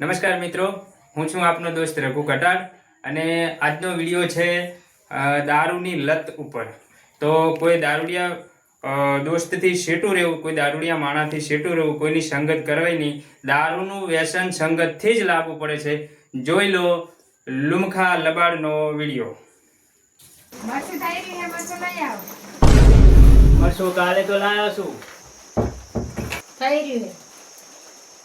નમસ્કાર મિત્રો હું છું આપનો દોસ્ત રઘુ કટાળ અને આજનો વીડિયો છે દારૂની લત ઉપર. તો કોઈ દારૂડિયા દોસ્તથી શેટું રહેવું કોઈ દારૂડિયા માણાથી શેટું રહેવું કોઈની સંગત કરવી નહીં. દારૂનું વ્યસન સંગતથી જ લાગુ પડે છે. જોઈ લો લુમખા લબાડનો વીડિયો. મરચું કાલે તો લાયો છું. થઈ રહ્યું છે.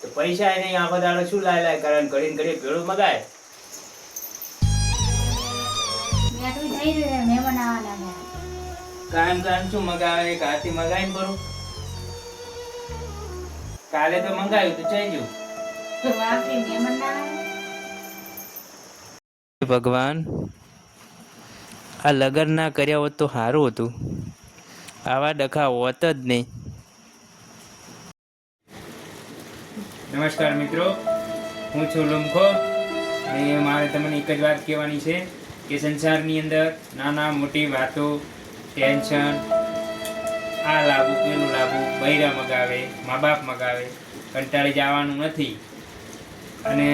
તો પૈસા નહીં આખો દાડો શું લાય લાય કરે ઘડીને ઘડી ભેળું મગાય? કાયમ કાયમ શું મગાવે? એક હાથી મગાવી ને ભરું કાલે તો મંગાવ્યું તો જઈ ગયું ભગવાન આ લગન ના કર્યા હોત તો સારું હતું. આવા ડખા હોત જ નહીં. નમસ્કાર મિત્રો, હું છું લુમખો અને મારે તમને એક જ વાત કહેવાની છે કે સંસારની અંદર નાના મોટી વાતો, ટેન્શન, આ લાગુ પેલું લાગુ બૈરા મગાવે મા બાપ મગાવે, કંટાળી જવાનું નથી. અને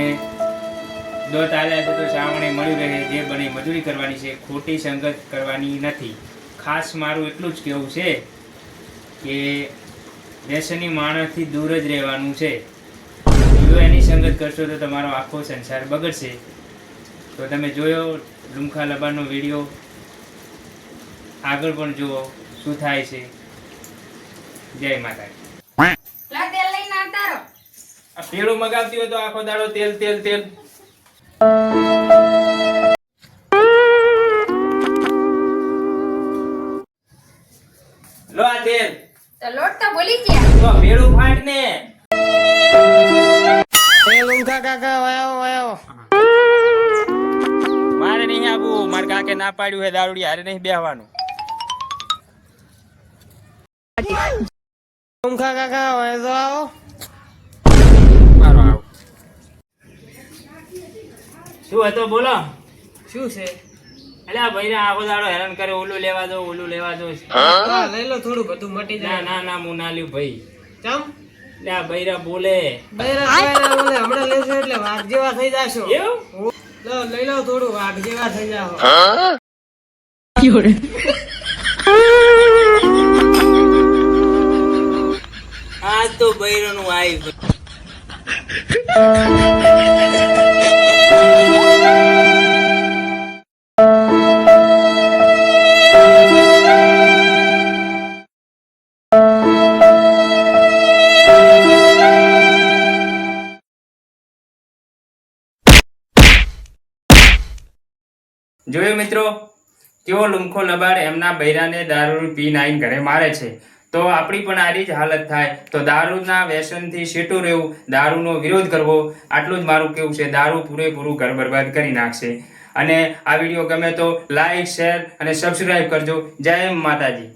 દોત આલ્યા છે તો શ્રાવણે મળ્યું રહે જે બને મજૂરી કરવાની છે, ખોટી સંગત કરવાની નથી. ખાસ મારું એટલું જ કહેવું છે કે વ્યસની માણસથી દૂર જ રહેવાનું છે. જો એની સંગત કરશો તો તમારો આખો સંસાર બગડશે. તો તમે જોયો લુમખા લબાનો વીડિયો? આગળ પણ જુઓ શું થાય છે. જય આ પેલું મગાવતી હોય તો આખો દાડો તેલ તેલ તેલ. લો આ તેલ. તો લોટ તો ભૂલી ગયા. તો ભેળું ફાટ ને. મારે નહીં આવું મારે કાકે ના પાડ્યું હે દારૂડી હારે નહીં બેહવાનું. મારો આવો. શું હતો બોલો. શું છે? એટલે આ ભાઈને આખો દાડો હેરાન કરે ઓલું લેવા દો ઓલું લેવા દો લઈ લો થોડું બધું મટી જાય. ના ના હું ના લ્યું ભાઈ. ચમ? એટલે આ બૈરા બોલે. બૈરા બૈરા બોલે હમણાં લેશો એટલે વાઘ જેવા થઈ જાશો. એવું? લો, લઈ લો થોડું વાઘ જેવા થઈ જાઓ. આ તો બૈરાનું આવી જોયું મિત્રો? કેવો લુમખો લબાડ એમના બૈરાને દારૂ પી નાઈન ઘરે મારે છે. તો આપણી પણ આરી જ હાલત થાય. તો દારૂના વ્યસનથી શેટું રહેવું, દારૂનો વિરોધ કરવો, આટલું જ મારું કેવું છે. દારૂ પૂરેપૂરું ઘર બરબાદ કરી નાખશે. અને આ વીડિયો ગમે તો લાઈક શેર અને સબસ્ક્રાઈબ કરજો. જય માતાજી.